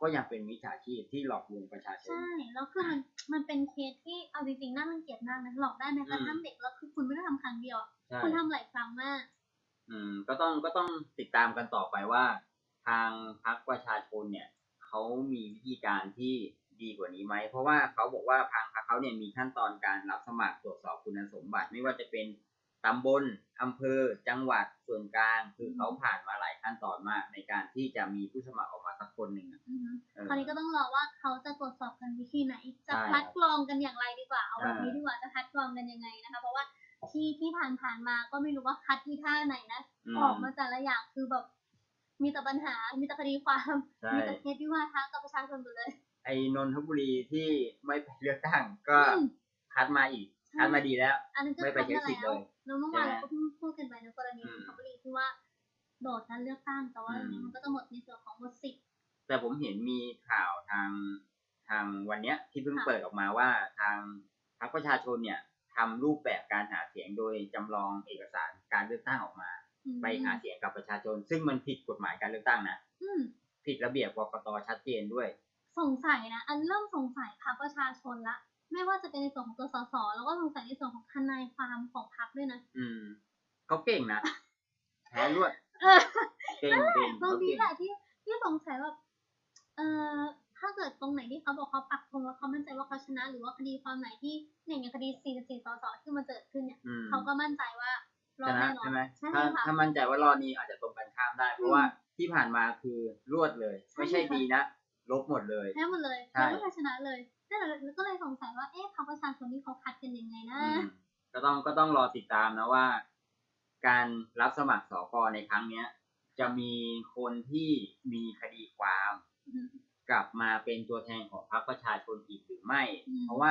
ก็ยังเป็นมิจฉาชีพที่หลอกลวงประชาชน ใช่ แล้วคือมันมันเป็นเคสที่เอาจริงๆน่ารังเกียจมากนะหลอกได้แม้กระทั่งเด็กแล้วคือคุณไม่ได้ทำครั้งเดียวอะใช่ คุณทำหลายครั้งมาก อืมก็ต้องก็ต้องติดตามกันต่อไปว่า ทางพรรคประชาชนเนี่ยเขามีวิธีการที่ดีกว่านี้ไหมเพราะว่าเขาบอกว่าทางพรรคเขาเนี่ยมีขั้นตอนการรับสมัครตรวจสอบคุณสมบัติ ไม่ว่าจะเป็นตำบลอำเภอ จังหวัดส่วนกลาง คือเขาผ่านมาหลายขั้นตอนมากในการที่จะมีผู้สมัครออกมาสัก คนหนึ่งอะอือฮึเออคราวนี้ก็ต้องรอว่าเขาจะตรวจสอบกันวิธีไหน จะใช่คัดกรองกันอย่างไรดีกว่า เอาแบบอ่านี้นี้ดีกว่าจะคัดกรองกันยังไงนะคะ เพราะว่าที่ที่ผ่านผ่านๆมาก็ไม่รู้ว่าคัดที่ท่าไหนนะอืมออกมาแต่ละอย่างคือแบบมีแต่ปัญหา มีแต่คดีความใช่มีแต่เคสที่ว่าท้ากับประชาชนหมดเลย ไอ้นนทบุรีที่ไม่ไปเลือกตั้งก็อืมคัดมาอีกใช่คัดมาดีแล้วอันนั้นก็ไม่ไปคัดใช้มาสิทธิ์แล้วเลยแล้วเมื่อวานใช่ไหมเราก็เพิ่งพูดกันไปในกรณีอืนมนทบุรีที่ว่าโดดการเลือกตั้งแต่ว่าอืมอย่างนี้มันก็จะหมดในส่วน แต่ผมเห็นมีข่าวทางทางวันเนี้ยที่เพิ่งค่ะเปิดออกมาว่าทางพรรคประชาชนเนี่ยทำรูปแบบการหาเสียงโดยจำลองเอกสารการเลือกตั้งออกมาอืมไปหาเสียงกับประชาชน ซึ่งมันผิดกฎหมายการเลือกตั้งนะอืมผิดระเบียบกกตชัดเจนด้วย สงสัยนะ อันเริ่มสงสัยพรรคประชาชนละ ไม่ว่าจะเป็นในส่วนของตัวสสแล้วก็สงสัยในส่วนของทนายความของพรรคด้วยนะ อืมเขาเก่งนะแพ้รวดเออเก่งเก่งตรงเขานี้เก่งแหละที่ที่สงสัยแบบ เอ่อถ้าเกิดตรงไหนที่เขาบอกเขาปักธงแล้วเขามั่นใจว่าเขาชนะ หรือว่าคดีความไหนที่อย่างอย่างคดี 44สสที่มันเกิดขึ้นเนี่ยอืม เขาก็มั่นใจว่ารอชดนะแน่นอนใช่ไหมใช่ถ้าค่ะ ถ้ามั่นใจว่ารอบนี้อาจจะตรงกันข้ามได้ เพราะว่าที่ผ่านมาคือรวดเลย ใช่ไม่ใช่ค่ะ ดีนะ ลบหมดเลย แพ้หมดเลยใช่ แล้วไม่เคยชนะเลยนั่นแหละแล้วก็เลยสงสัยว่าเอ๊ะพรรคประชาชนนี่เขาคัดกันยังไงนะอืมก็ต้องก็ต้องรอติดตามนะว่า การรับสมัครสกในครั้งเนี้ย จะมีคนที่มีคดีความอืม กลับมาเป็นตัวแทนของพรรคประชาชนอีกหรือไม่อืมเพราะว่า